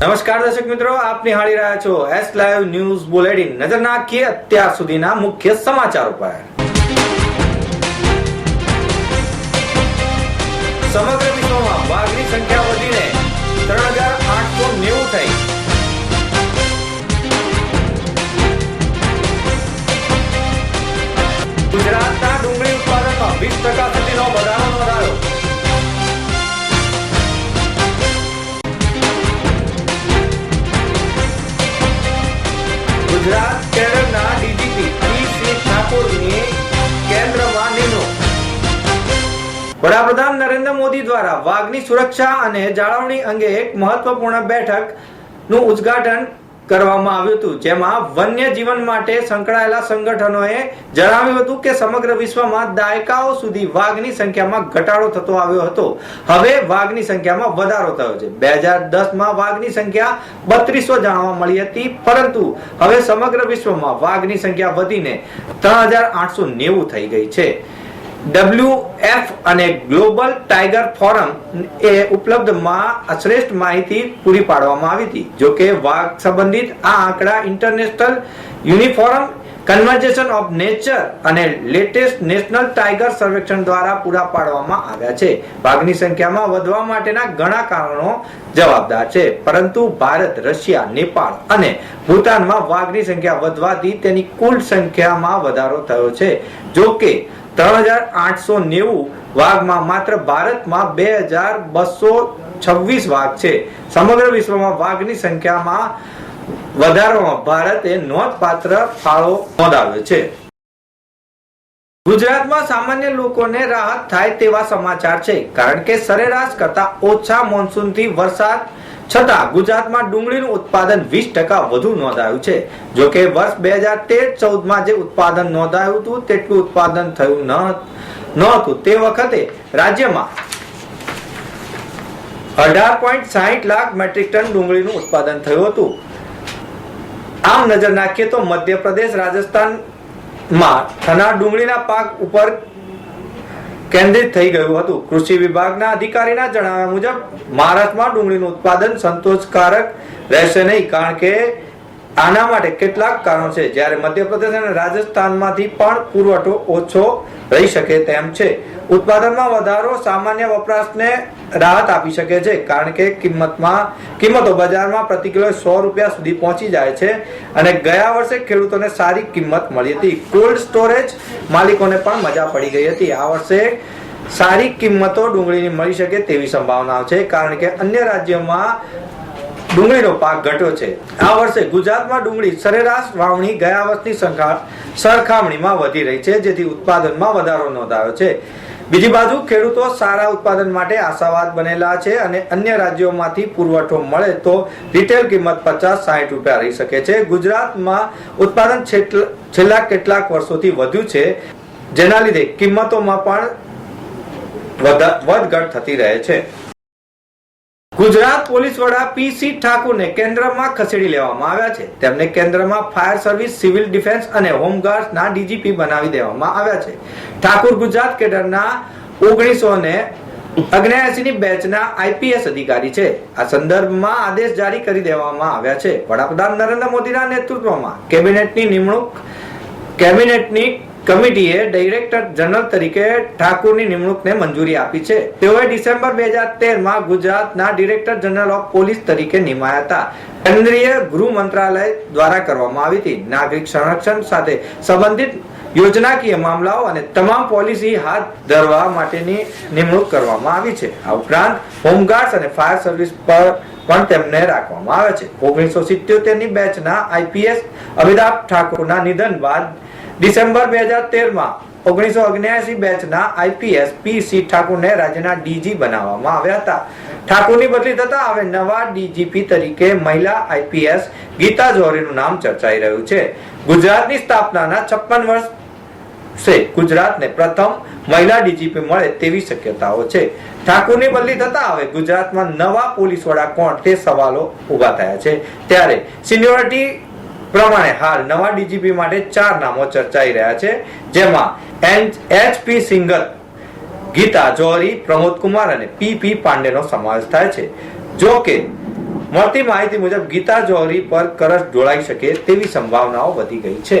નમસ્કાર દર્શક મિત્રો, આપ નિહાળી રહ્યા છો એસ લાઈવ ન્યૂઝ બુલેટિન નજર નાખીએ અત્યાર સુધીના મુખ્ય સમાચારો પર સમગ્ર વિશ્વમાં વાઘની સંખ્યા વધીને ત્રણ હજાર આઠસો નેવું થઈ. ગુજરાતના ડુંગળી ઉત્પાદનમાં વીસ ટકા ગુજરાત કેડરના ડીજીપી પી ઠાકોરની કેન્દ્રમાં નિમણૂક વડાપ્રધાન નરેન્દ્ર મોદી દ્વારા વાઘની સુરક્ષા અને જાળવણી અંગે એક મહત્વપૂર્ણ બેઠકનું ઉદ્ઘાટન કરવામાં આવ્યું હતું. જેમાં વન્ય જીવન માટે સંકળાયેલા સંગઠનોએ જણાવ્યું હતું કે સમગ્ર વિશ્વમાં દાયકાઓ સુધી વાઘની સંખ્યામાં ઘટાડો થતો આવ્યો હતો. હવે વાઘની સંખ્યામાં વધારો થયો છે. બે હજાર દસમાં વાઘની સંખ્યા બત્રીસો જાણવા મળી હતી, પરંતુ હવે સમગ્ર વિશ્વમાં વાઘની સંખ્યા વધીને ત્રણ હજાર આઠસો નેવું થઈ ગઈ છે. ડબલ્યુએફ અને ગ્લોબલ ટાઈગર ફોરમ એ ઉપલબ્ધમાં શ્રેષ્ઠ માહિતી પૂરી પાડવામાં આવી હતી. જો કે વાઘ સંબંધિત આ આંકડા international uniform conservation of nature અને લેટેસ્ટ નેશનલ ટાઈગર સર્વેક્ષણ દ્વારા પૂરા પાડવામાં આવ્યા છે. વાઘની સંખ્યામાં વધવા માટેના ઘણા કારણો જવાબદાર છે. પરંતુ ભારત, રશિયા, નેપાળ અને ભૂતાનમાં વાઘની સંખ્યા વધવાથી તેની કુલ સંખ્યામાં વધારો થયો છે. જો કે ભારતે નોંધપાત્ર ફાળો નોંધાવ્યો છે. ગુજરાતમાં સામાન્ય લોકોને રાહત થાય તેવા સમાચાર છે. કારણ કે સરેરાશ કરતા ઓછા મોન્સૂનથી વરસાદ છતાં ગુજરાતમાં ડુંગળીનું ઉત્પાદન વીસ ટકા વધુ નોંધાયું છે. જો કે વર્ષ બે હજાર તેર ચૌદમાં જે ઉત્પાદન નોંધાયું હતું, તેટલું ઉત્પાદન થયું ન હતું તે વખતે રાજ્યમાં અઢાર પોઈન્ટ સાહીઠ લાખ મેટ્રિક ટન ડુંગળીનું ઉત્પાદન થયું હતું. આમ નજર નાખીએ તો મધ્યપ્રદેશ, રાજસ્થાનમાં થનાર ડુંગળીના પાક ઉપર કેન્દ્રિત થઈ ગયું હતું. કૃષિ વિભાગના અધિકારીના જણાવ્યા મુજબ, મહારાષ્ટ્રમાં ડુંગળીનું ઉત્પાદન સંતોષકારક રહેશે નહીં, કારણ કે આના માટે કેટલાક કારણો છે. જ્યારે મધ્યપ્રદેશ અને રાજસ્થાનમાંથી પણ પુરવઠો ઓછો રહી શકે તેમ છે. ઉત્પાદનમાં વધારો સામાન્ય વપરાશને રાહત આપી શકે છે, કારણ કે કિંમતમાં, કિંમતો બજારમાં પ્રતિ કિલો સો રૂપિયા સુધી પહોંચી જાય છે અને ગયા વર્ષે ખેડૂતોને સારી કિંમત મળી હતી. કોલ્ડ સ્ટોરેજ માલિકોને પણ મજા પડી ગઈ હતી. આ વર્ષે સારી કિંમતો ડુંગળીની મળી શકે તેવી સંભાવનાઓ છે, કારણ કે અન્ય રાજ્યોમાં ડુંગળીનો પાક ઘટ્યો છે. આ વર્ષે ગુજરાતમાં ડુંગળી સરેરાશ વાવણી ગયા વર્ષની સંખ્યા સરખામણીમાં વધી રહી છે, જેથી ઉત્પાદનમાં વધારો નોંધાયો છે. બીજી બાજુ ખેડૂતો સારા ઉત્પાદન માટે આશાવાદ બનેલા છે અને અન્ય રાજ્યોમાંથી પુરવઠો મળે તો રિટેલ કિંમત પચાસ સાહીઠ રૂપિયા રહી શકે છે. ગુજરાતમાં ઉત્પાદન છેલ્લા કેટલાક વર્ષોથી વધ્યું છે, જેના લીધે કિંમતોમાં પણ વધા- વધઘટ થતી રહે છે. ગુજરાત પોલીસ વડા પી સી ઠાકુરને કેન્દ્રમાં ખસેડી લેવામાં આવ્યા છે. તેમને કેન્દ્રમાં ફાયર સર્વિસ, સિવિલ ડિફેન્સ અને હોમગાર્ડના ડીજીપી બનાવી દેવામાં આવ્યા છે. ઠાકુર ગુજરાત કેડરના ઓગણીસો ને અગ્નેયાસી બેચના આઈપીએસ અધિકારી છે. આ સંદર્ભમાં આદેશ જારી કરી દેવામાં આવ્યા છે. વડાપ્રધાન નરેન્દ્ર મોદીના નેતૃત્વમાં કેબિનેટની નિમણૂક, કેબિનેટની કમિટીએ ડાયરેક્ટર જનરલ તરીકે ઠાકુરની નિમણૂકને મંજૂરી આપી છે. તેઓએ ડિસેમ્બર બે હજાર તેરમાં ગુજરાતના ડિરેક્ટર જનરલ ઓફ પોલીસ તરીકે નિમાયા હતા. કેન્દ્રીય ગૃહ મંત્રાલય દ્વારા કરવામાં આવી હતી. નાગરિક સંરક્ષણ સાથે સંબંધિત યોજનાકીય મામલાઓ અને તમામ પોલિસી હાથ ધરવા માટેની નિમણૂક કરવામાં આવી છે. આ ઉપરાંત હોમગાર્ડ્સ અને ફાયર સર્વિસ પર પણ તેમને રાખવામાં આવે છે. ઓગણીસો સિત્યોતેરની બેચના આઈપીએસ અમિતાભ ઠાકોરના નિધન બાદ ડિસેમ્બર બે હજાર તેરમાં ઓગણીસો અગ્નેયાસી બેચના આઈપીએસ પી સી ઠાકુરને રાજ્યના ડીજી બનાવવામાં આવ્યા હતા. ઠાકુરની બદલી થતા હવે નવા ડીજીપી તરીકે મહિલા આઈપીએસ ગીતા જોહરીનું નામ ચર્ચાઈ રહ્યું છે. ગુજરાતની સ્થાપનાના છપ્પન વર્ષ છે ગુજરાતને પ્રથમ મહિલા ડીજીપી મળે તેવી શક્યતાઓ છે. ઠાકુરની બદલી થતા હવે ગુજરાતમાં નવા પોલીસ વડા કોણ તે સવાલો ઊભા થયા છે. ત્યારે સિનિયોરિટી પ્રમાણે હાલ નવા ડીજીપી માટે ચાર નામો ચર્ચાઈ રહ્યા છે, જેમાં એચપી સિંગલ, ગીતા જોહરી, પ્રમોદ કુમાર અને પી પી પાંડેનો સમાવેશ થાય છે. જો કે મળતી માહિતી મુજબ ગીતા જોહરી પર કરસ ઢોળાઈ શકે તેવી સંભાવનાઓ વધી ગઈ છે.